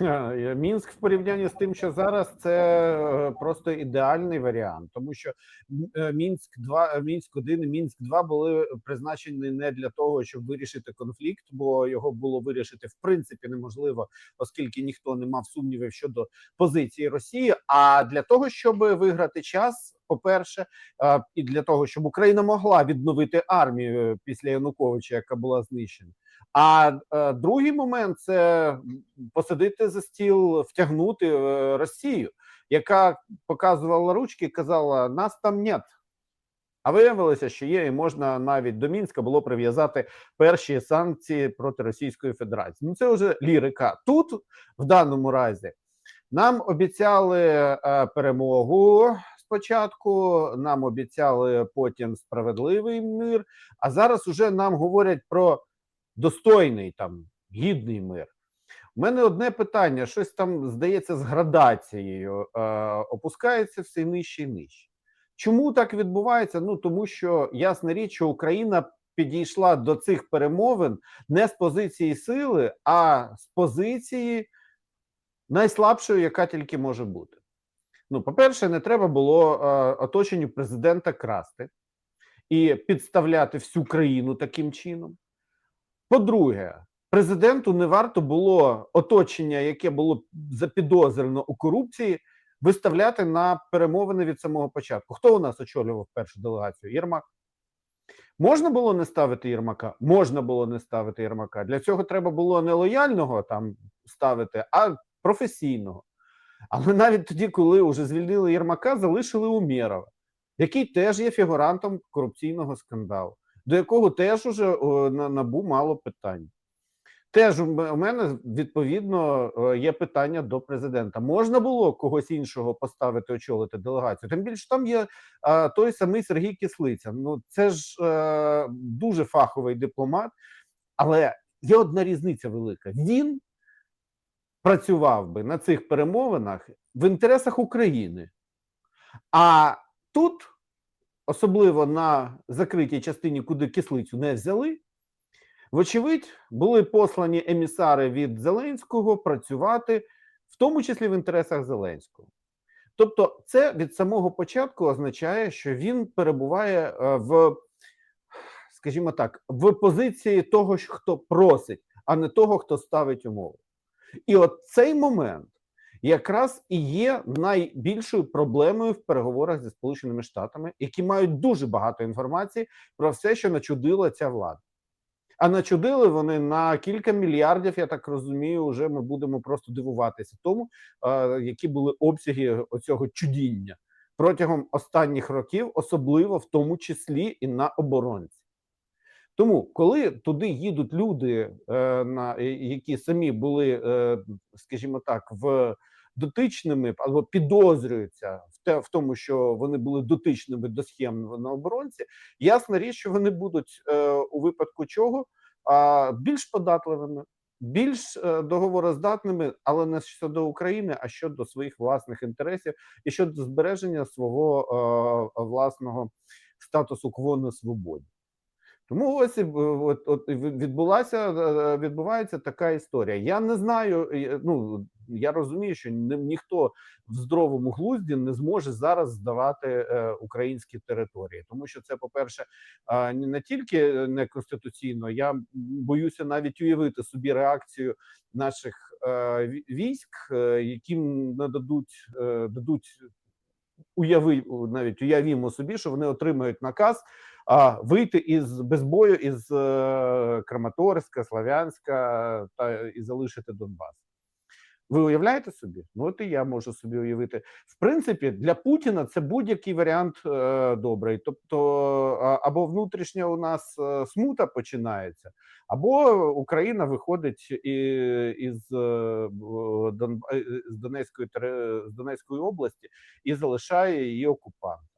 Е, Мінськ в порівнянні з тим, що зараз, це е, просто ідеальний варіант, тому що е, Мінськ 2 Мінськ 1 і Мінськ 2 були призначені не для того, щоб вирішити конфлікт, бо його було вирішити в принципі неможливо, оскільки ніхто не мав сумнівів щодо позиції Росії. А для того, щоб виграти час, по-перше, е, і для того, щоб Україна могла відновити армію після Януковича, яка була знищена. А е, другий момент це посадити за стіл, втягнути е, Росію, яка показувала ручки, казала: нас там нет. А виявилося, що є, і можна навіть до Мінська було прив'язати перші санкції проти Російської Федерації. Ну це вже лірика. Тут в даному разі нам обіцяли е, перемогу спочатку, нам обіцяли потім справедливий мир. А зараз уже нам говорять про достойний там гідний мир. У мене одне питання: щось там здається з градацією, е, опускається все нижче і нижче. Чому так відбувається? Ну тому що ясна річ, що Україна підійшла до цих перемовин не з позиції сили, а з позиції найслабшої, яка тільки може бути. Ну, по-перше, не треба було е, оточенню президента красти і підставляти всю країну таким чином. По-друге, президенту не варто було оточення, яке було запідозрено у корупції, виставляти на перемовини від самого початку. Хто у нас очолював першу делегацію? Єрмак. Можна було не ставити Єрмака? Можна було не ставити Єрмака. Для цього треба було не лояльного там ставити, а професійного. Але навіть тоді, коли вже звільнили Єрмака, залишили Умєрова, який теж є фігурантом корупційного скандалу до якого теж уже на набу мало питань. Теж у мене відповідно є питання до президента. Можна було когось іншого поставити очолити делегацію? Тим більше там є е, той самий Сергій Кислиця. Ну це ж е, дуже фаховий дипломат, але є одна різниця велика. Він працював би на цих перемовинах в інтересах України. А тут особливо на закритій частині, куди кислицю не взяли, вочевидь, були послані емісари від Зеленського працювати, в тому числі в інтересах Зеленського. Тобто, це від самого початку означає, що він перебуває е, в, скажімо так, в позиції того, хто просить, а не того, хто ставить умови. І от цей момент якраз і є найбільшою проблемою в переговорах зі Сполученими Штатами, які мають дуже багато інформації про все, що начудила ця влада. А начудили вони на кілька мільярдів, я так розумію, вже ми будемо просто дивуватися тому, які були обсяги оцього чудіння протягом останніх років, особливо в тому числі і на оборонці. Тому, коли туди їдуть люди, е, на е, які самі були, е, скажімо так, в дотичними або підозрюються в те, в тому, що вони були дотичними до схем на оборонці, ясна річ, що вони будуть е, у випадку чого а, більш податливими, більш е, договороздатними, але не щодо України, а щодо своїх власних інтересів і щодо збереження свого е, власного статусу кво на свободі. Тому ось от, от відбулася е, відбувається така історія. Я не знаю. е, Ну я розумію, що ні, ніхто в здоровому глузді не зможе зараз здавати е, українські території, тому що це, по-перше, е, не тільки неконституційно. Я боюся навіть уявити собі реакцію наших е, військ, е, яким нададуть е, дадуть уяви навіть уявімо собі, що вони отримають наказ а, вийти із без бою із е, Краматорська, Славянська та і залишити Донбас. Ви уявляєте собі? Ну от і я можу собі уявити. В принципі, для Путіна це будь-який варіант е, добрий. Тобто, або внутрішня у нас е, смута починається, або Україна виходить із, е, з Донецької з Донецької області і залишає її окупантом.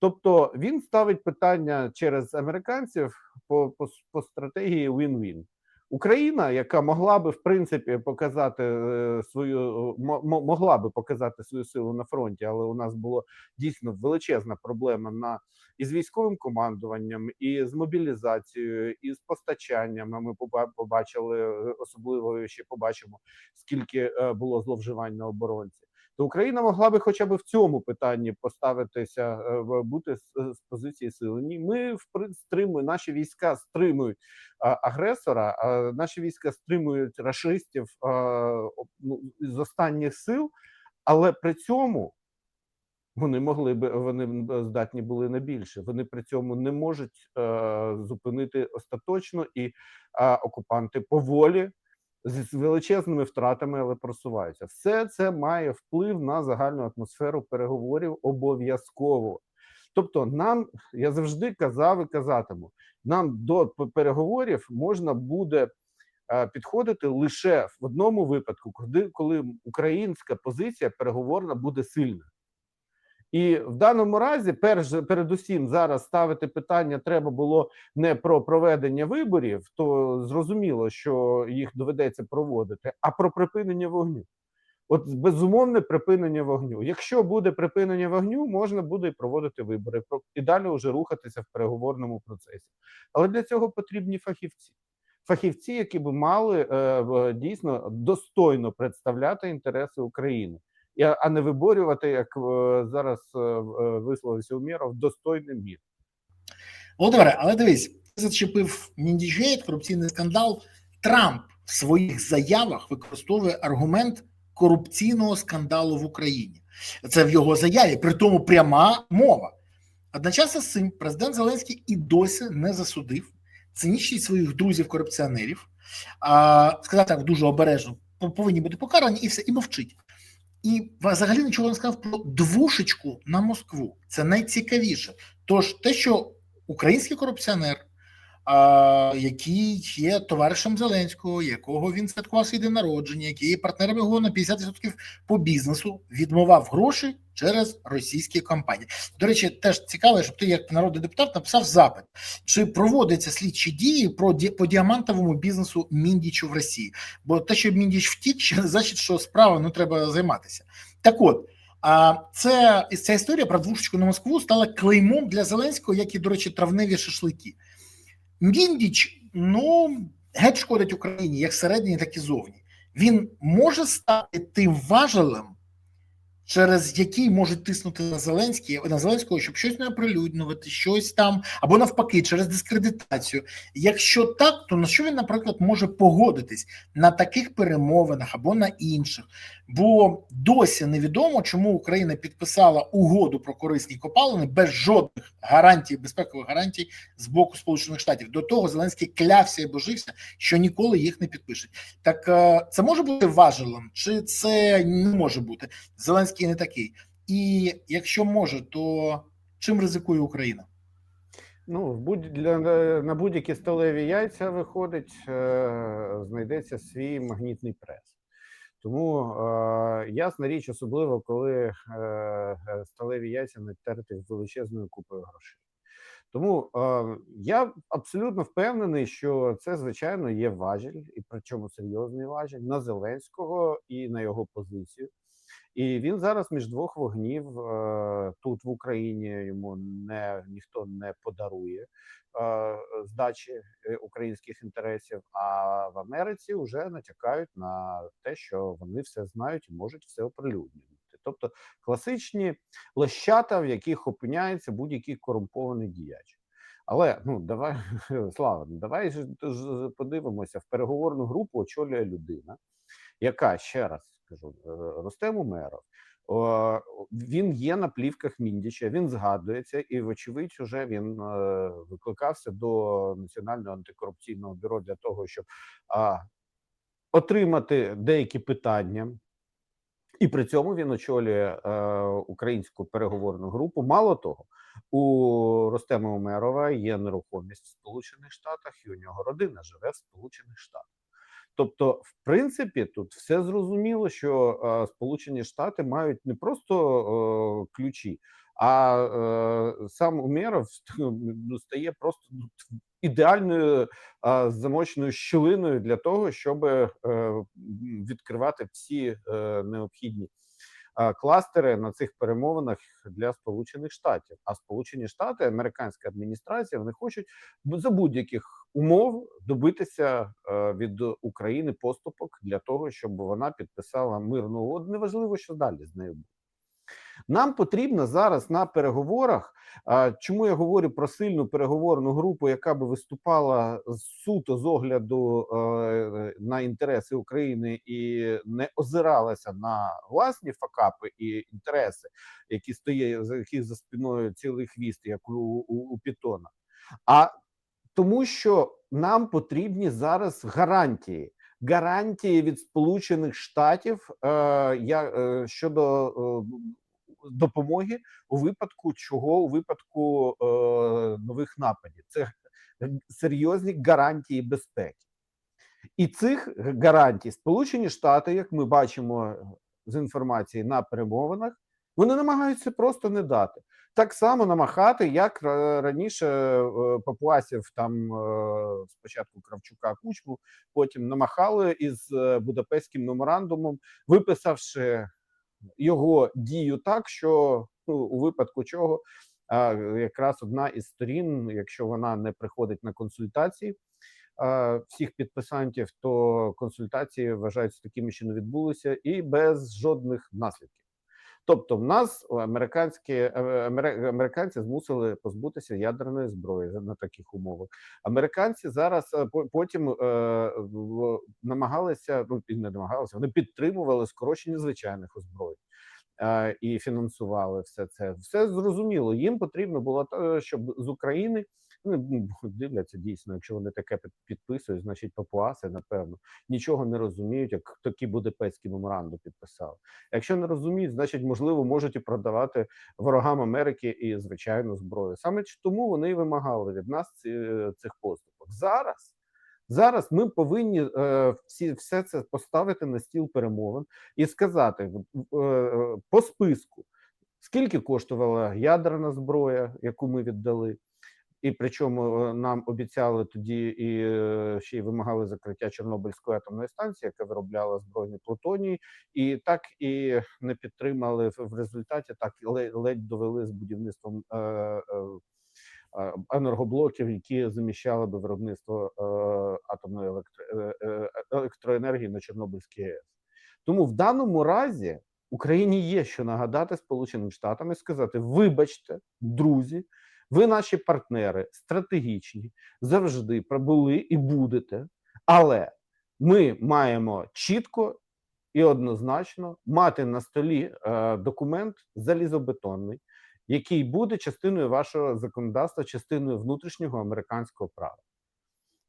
Тобто він ставить питання через американців по, по, по стратегії win-win. Україна, яка могла би в принципі показати е, свою мо- мо- могла би показати свою силу на фронті, але у нас було дійсно величезна проблема на і з військовим командуванням, і з мобілізацією, і з постачанням. А Ми поба- побачили е, особливо ще побачимо, скільки е, було зловживань на оборонці. То Україна могла би хоча б в цьому питанні поставитися, е, бути з, з позиції сили. Ні, ми в стримуємо, наші війська стримують агресора, наші війська стримують рашистів ну, з останніх сил, але при цьому вони могли би вони здатні були на більше. Вони при цьому не можуть е, зупинити остаточно, і е, окупанти поволі з величезними втратами, але просуваються. Все це має вплив на загальну атмосферу переговорів обов'язково. Тобто, нам я завжди казав і казатиму, нам до переговорів можна буде е, підходити лише в одному випадку, коли українська позиція переговорна буде сильна. І в даному разі, перш передусім, зараз ставити питання треба було не про проведення виборів, то зрозуміло, що їх доведеться проводити, а про припинення вогню. От безумовне припинення вогню. Якщо буде припинення вогню, можна буде і проводити вибори і далі вже рухатися в переговорному процесі. Але для цього потрібні фахівці. Фахівці, які б мали е, дійсно достойно представляти інтереси України, а не виборювати, як е, зараз е, е, висловився Умєров, достойний мір. Володимире, але дивись, ти зачепив Міндіжгейт, корупційний скандал. Трамп в своїх заявах використовує аргумент корупційного скандалу в Україні. Це в його заяві, при тому пряма мова. Одночасно з цим президент Зеленський і досі не засудив цинічність своїх друзів-корупціонерів, а сказав так дуже обережно, повинні бути покарані, і все, і мовчить. І взагалі нічого не сказав про двушечку на Москву. Це найцікавіше. Тож те, що український корупціонер, який є товаришем Зеленського, якого він святкував свій день народження, який є партнером його на 50% по бізнесу, відмивав гроші через російські компанії. До речі, теж цікаво, щоб ти, як народний депутат, написав запит, чи проводяться слідчі дії про по діамантовому бізнесу Міндічу в Росії. Бо те, що Міндіч втік, ще не значить, що справа не треба займатися. Так от. А це ця історія про двушечку на Москву стала клеймом для Зеленського, як і, до речі, травневі шашлики. Міндіч, ну, геть шкодить Україні, як середині, так і зовні. Він може стати тим важелем, через який можуть тиснути на Зеленський, на Зеленського, щоб щось не оприлюднювати, щось там, або навпаки, через дискредитацію. Якщо так, то на що він, наприклад, може погодитись на таких перемовинах або на інших? Бо досі невідомо, чому Україна підписала угоду про корисні копалини без жодних гарантій, безпекових гарантій з боку Сполучених Штатів. До того Зеленський клявся і божився, що ніколи їх не підпишуть. Так е, це може бути важелем, чи це не може бути? Зеленський не такий. І якщо може, то чим ризикує Україна? Ну, в будь для на будь-які сталеві яйця виходить, е, знайдеться свій магнітний прес. Тому е, ясна річ, особливо коли е, сталеві яйця натерті величезною купою грошей. Тому е, я абсолютно впевнений, що це звичайно є важіль, і причому серйозний важіль на Зеленського і на його позицію. І він зараз між двох вогнів е, тут в Україні йому не ніхто не подарує е, здачі е, українських інтересів. А в Америці вже натякають на те, що вони все знають і можуть все оприлюднювати. Тобто класичні лещата, в яких опиняється будь-який корумпований діяч. Але ну давай слава, ну, давай подивимося в переговорну групу очолює людина, яка ще раз скажу е, Ростем Умеров. Він є на плівках Міндіча, він згадується, і, вочевидь, уже він е, викликався до Національного антикорупційного бюро для того, щоб отримати деякі питання. І при цьому він очолює е, українську переговорну групу. Мало того, у Ростема Умерова є нерухомість в Сполучених Штатах, і у нього родина живе в Сполучених Штатах. Тобто, в принципі, тут все зрозуміло, що е, Сполучені Штати мають не просто е, ключі, А е, сам Умєров ну, стає просто ну, ідеальною е, замочною щілиною для того, щоб е, відкривати всі е, необхідні кластери на цих перемовинах для Сполучених Штатів. А Сполучені Штати, американська адміністрація, вони хочуть за будь-яких умов добитися е, від України поступок для того, щоб вона підписала мирну угоду. Неважливо, що далі з нею буде. Нам потрібно зараз на переговорах. Чому я говорю про сильну переговорну групу, яка би виступала суто з огляду е, на інтереси України і не озиралася на власні факапи і інтереси, які стоять за яких за спиною цілий хвіст, як у, у, у Пітона, а тому, що нам потрібні зараз гарантії. Гарантії від Сполучених Штатів е, я, е, щодо е, допомоги у випадку чого у випадку е, нових нападів. Це серйозні гарантії безпеки. І цих гарантій Сполучені Штати, як ми бачимо з інформації на перемовинах, вони намагаються просто не дати. Так само намахати, як раніше е, Папуасів там е, спочатку Кравчука Кучму, потім намахали із е, Будапештським меморандумом, виписавши його дію так, що ну, у випадку чого а, якраз одна із сторін, якщо вона не приходить на консультації а, всіх підписантів, то консультації вважаються такими, що не відбулися, і без жодних наслідків. Тобто, в нас американські е, американці змусили позбутися ядерної зброї на таких умовах. Американці зараз е, по- потім е, намагалися, ну і не намагалися, вони підтримували скорочення звичайних озброєнь. е, І фінансували все це. Все зрозуміло. Їм потрібно було щоб з України ну, дивляться дійсно, якщо вони таке підписують, значить папуаси, напевно, нічого не розуміють, як такі Будапештські меморандум підписали. Якщо не розуміють, значить, можливо, можуть і продавати ворогам Америки і звичайну зброю. Саме тому вони і вимагали від нас ці, цих поступок. Зараз, зараз ми повинні е, всі все це поставити на стіл перемовин і сказати е, по списку, скільки коштувала ядерна зброя, яку ми віддали. І причому е, нам обіцяли тоді і е, ще й вимагали закриття Чорнобильської атомної станції, яка виробляла збройний плутоній, і так і не підтримали в, результаті, так ледь, довели з будівництвом е, енергоблоків, які заміщали би виробництво атомної електро, електроенергії на Чорнобильській АЕС. Тому в даному разі Україні є що нагадати Сполученим Штатам і сказати: вибачте, друзі. Ви наші партнери стратегічні, завжди пробули і будете. Але ми маємо чітко і однозначно мати на столі е, документ залізобетонний, який буде частиною вашого законодавства, частиною внутрішнього американського права.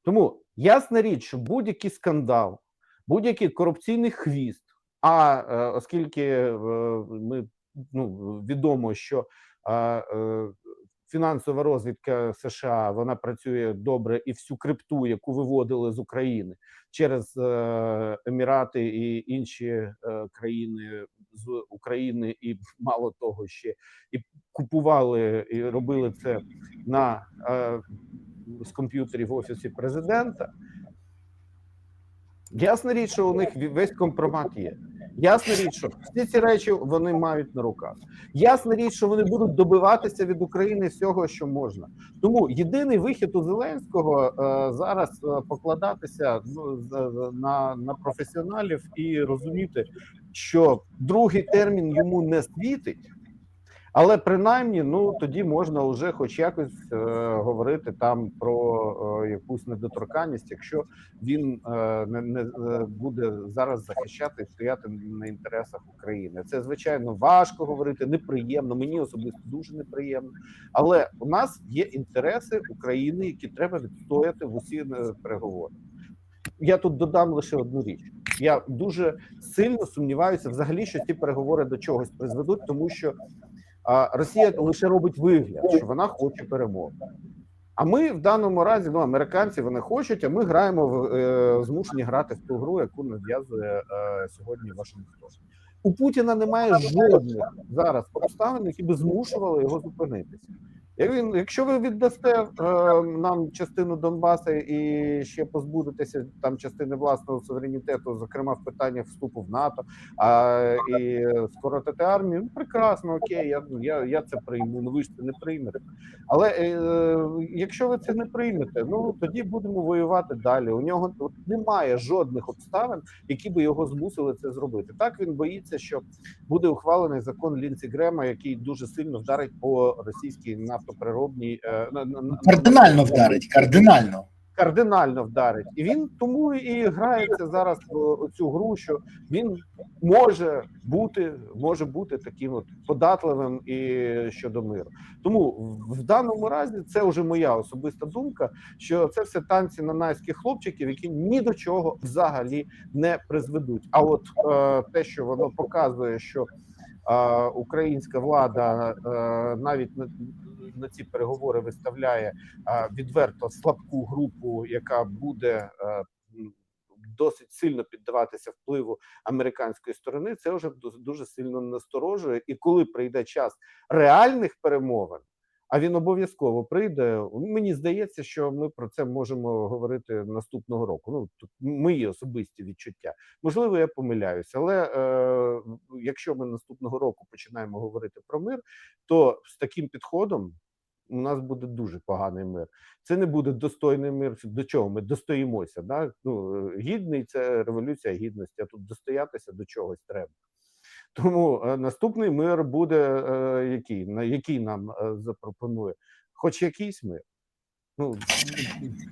Тому ясна річ, що будь-який скандал, будь-який корупційний хвіст. А е, оскільки е, ми ну, відомо, що е, е, фінансова розвідка США вона працює добре і всю крипту, яку виводили з України через е, Емірати і інші е, країни з України, і мало того, ще і купували і робили це на е, з комп'ютерів офісі президента. Ясна річ, що у них весь компромат є. Ясна річ, що всі ці речі вони мають на руках. Ясна річ, що вони будуть добиватися від України всього, що можна. Тому єдиний вихід у Зеленського е, зараз е, покладатися ну, з- на, на професіоналів і розуміти, що другий термін йому не світить. Але принаймні, ну тоді можна вже хоч якось е, говорити там про е, якусь недоторканність, якщо він е, не, не е, буде зараз захищати і стояти на інтересах України. Це звичайно важко говорити, неприємно. Мені особисто дуже неприємно. Але у нас є інтереси України, які треба відстояти в усі е, переговори. Я тут додам лише одну річ. Я дуже сильно сумніваюся, взагалі, що ці переговори до чогось призведуть, тому що а, Росія лише робить вигляд, що вона хоче перемоги. А ми в даному разі, ну американці вони хочуть, а ми граємо в е, змушені грати в ту гру, яку нав'язує е, сьогодні Вашингтон. У Путіна немає жодних зараз обставин, які би змушували його зупинитися. Якщо ви віддасте е, нам частину Донбаса і ще позбудетеся там частини власного суверенітету, зокрема в питаннях вступу в НАТО, а і скоротити армію, ну прекрасно, окей, я, я, я це прийму. Ну ви ж це не приймете. Але е, якщо ви це не приймете, ну тоді будемо воювати далі. У нього от, немає жодних обставин, які би його змусили це зробити. Так він боїться, що буде ухвалений закон Лінці Грема, який дуже сильно вдарить по російській нафтопереробній е, на- на- на- Кардинально вдарить, кардинально. кардинально вдарить, і він тому і грається зараз в цю гру, що він може бути, може бути таким от податливим і щодо миру. Тому в- в даному разі це вже моя особиста думка, що це все танці на найських хлопчиків, які ні до чого взагалі не призведуть. А от е, те, що воно показує, що е, українська влада е, навіть на, ці переговори виставляє відверто слабку групу, яка буде е, досить сильно піддаватися впливу американської сторони, це вже ду- дуже сильно насторожує. І коли прийде час реальних перемовин, а він обов'язково прийде. Мені здається, що ми про це можемо говорити наступного року. Ну тут мої особисті відчуття. Можливо, я помиляюся, але е, якщо ми наступного року починаємо говорити про мир, то з таким підходом у нас буде дуже поганий мир. Це не буде достойний мир. До чого ми достоїмося? Да? Ну, е, гідний це революція гідності, а тут достоятися до чогось треба. Тому е, наступний мир буде е, який, на який нам е, запропонує, хоч якийсь мир. Ну,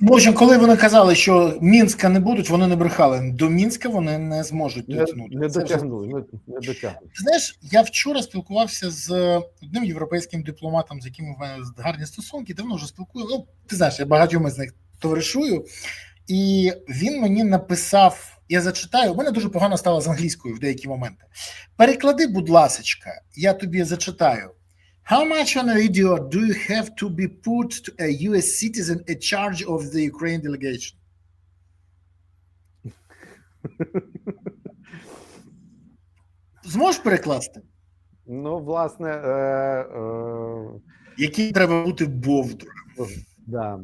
Може, коли вони казали, що Мінська не будуть, вони не брехали. До Мінська вони не зможуть не, дотягнути. не Це вже не, не дотягнули. Знаєш, я вчора спілкувався з одним європейським дипломатом, з яким у мене гарні стосунки. Давно вже спілкую. Ну, ти знаєш, я багатьома з них товаришую, і він мені написав: я зачитаю. У мене дуже погано стало з англійською в деякі моменти. Переклади, будь ласочка, я тобі зачитаю. How much on a video do you have to be put to a US citizen in charge of the Ukraine delegation? Зможеш перекласти? Ну, власне, е, е, Який треба бути бовдуром? да.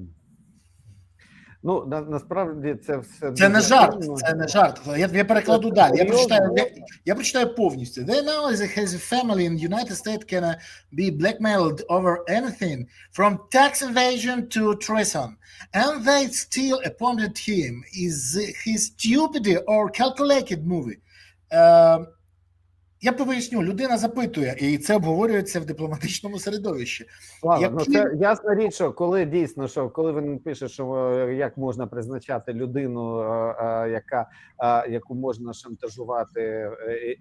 Ну, на, насправді це все Це не дуже жарт, сильно. це не жарт. Я, я перекладу далі. Я Серйозно? прочитаю, я, я прочитаю повністю. They know that his family in the United States can uh, be blackmailed over anything from tax evasion to treason. And they still appointed him. Is his stupidity or calculated movie? Е, я поясню, людина запитує, і це обговорюється в дипломатичному середовищі. Слава, ну Які- це ясна річ, що коли дійсно, що коли він пише, що е, як можна призначати людину, е, е, яка яку можна шантажувати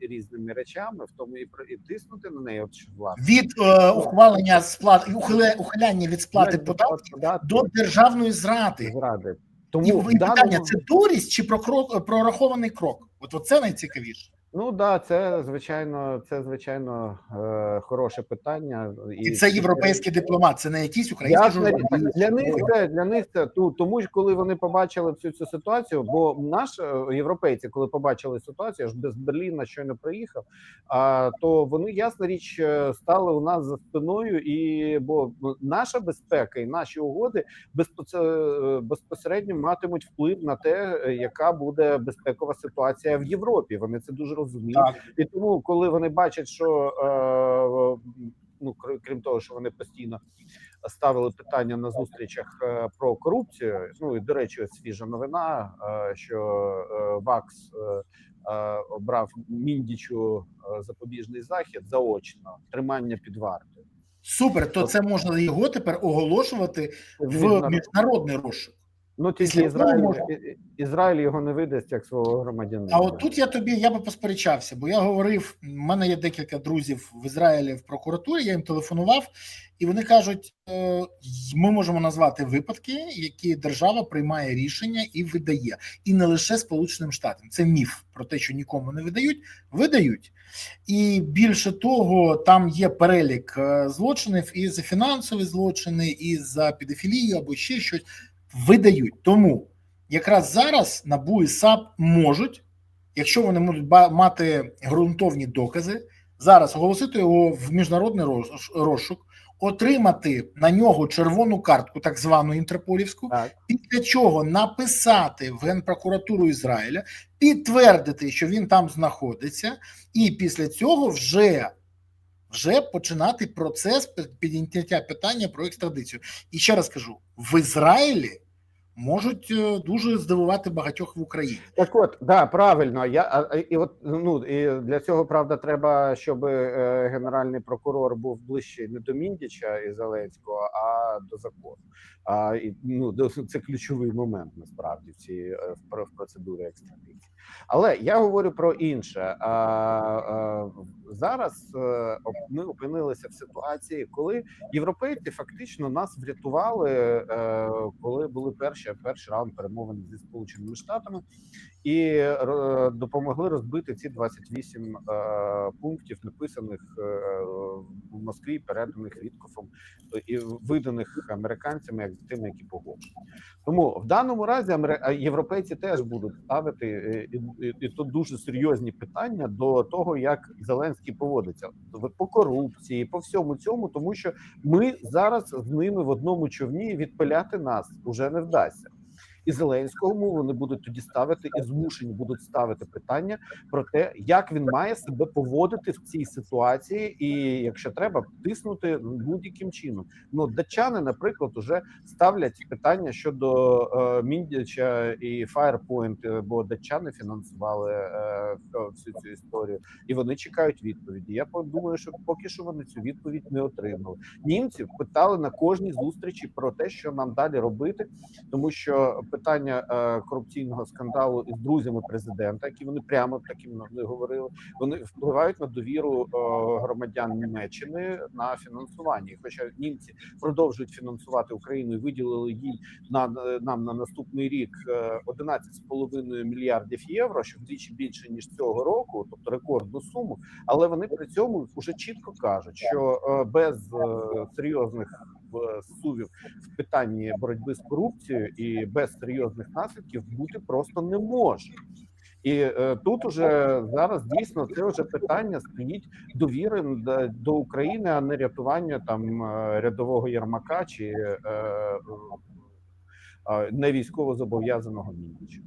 різними речами, в тому і про і тиснути на неї, от власне Від е, ухвалення сплат, ухиле- ухиляння від сплати податків до державної зради. зради. Тому і питання: даному, це дурість чи прокрок, прорахований крок? От, от це найцікавіше. Ну да, це звичайно, це звичайно е, хороше питання, І це європейський дипломат, це не якийсь український Ясно, для них це для них це ту тому, що коли вони побачили всю цю ситуацію, бо наш е, європейці, коли побачили ситуацію, я ж без Берліна щойно приїхав. А то вони ясна річ е, стали у нас за спиною, і бо наша безпека і наші угоди безпосередньо матимуть вплив на те, яка буде безпекова ситуація в Європі. Вони це дуже розуміють. Так. І тому, коли вони бачать, що е, ну крім того, що вони постійно ставили питання на зустрічах е, про корупцію. Ну і до речі, ось свіжа новина, е, що ВАКС обрав міндічу запобіжний захід заочно тримання під вартою. Супер, то це можна його тепер оголошувати в міжнародний розшук. Ну тільки Ізраїль можна. Ізраїль його не видасть як свого громадянина. А от тут я тобі я би посперечався, бо я говорив: в мене є декілька друзів в Ізраїлі в прокуратурі. Я їм телефонував, і вони кажуть: е, ми можемо назвати випадки, які держава приймає рішення і видає, і не лише Сполученим Штатам. Це міф про те, що нікому не видають, видають. І більше того, там є перелік е, злочинів і за фінансові злочини, і за педофілію або ще щось видають. Тому якраз зараз НАБУ і САП можуть, якщо вони можуть мати ґрунтовні докази, зараз оголосити його в міжнародний розшук, отримати на нього червону картку, так звану інтерполівську, Так. після чого написати в Генпрокуратуру Ізраїля, підтвердити, що він там знаходиться, і після цього вже. Вже починати процес під- підняття питання про екстрадицію. І ще раз кажу: в Ізраїлі можуть е, дуже здивувати багатьох в Україні. Так от, да, правильно. Я і от ну і для цього правда треба, щоб е, генеральний прокурор був ближче не до Міндіча і Зеленського, а до закону. А і ну це ключовий момент насправді в цій е, в процедурі екстрадиції. Але я говорю про інше. А, а, зараз ми опинилися в ситуації, коли європейці фактично нас врятували, коли були перші перший раунд перемовин зі сполученими штатами, і е, допомогли розбити ці 28 е, пунктів, написаних е, в Москві, переданих Віткофом і виданих американцями як тими, які погоджують. Тому в даному разі європейці теж будуть ставити і, і, тут дуже серйозні питання до того, як Зеленський поводиться по корупції, по всьому цьому, тому що ми зараз з ними в одному човні відпиляти нас уже не вдасться. І Зеленському вони будуть тоді ставити і змушені будуть ставити питання про те, як він має себе поводити в цій ситуації, і якщо треба, тиснути будь-яким чином. Ну датчани, наприклад, уже ставлять питання щодо е, Міндіча і Firepoint, е, бо датчани фінансували е, всю цю історію, і вони чекають відповіді. Я думаю, що поки що вони цю відповідь не отримали. Німці питали на кожній зустрічі про те, що нам далі робити, тому що питання е, корупційного скандалу із друзями президента, які вони прямо таким не говорили, вони впливають на довіру е, громадян Німеччини на фінансування. Хоча німці продовжують фінансувати Україну і виділили їй на нам на наступний рік е, 11,5 мільярдів євро, що вдвічі більше ніж цього року, тобто рекордну суму. Але вони при цьому вже чітко кажуть, що е, без е, серйозних е, сувів в питанні боротьби з корупцією і без серйозних наслідків бути просто не може. І е, тут уже зараз дійсно це вже питання стоїть довіри до, України, а не рятування там е, рядового Єрмака чи е, не військово зобов'язаного Мініча.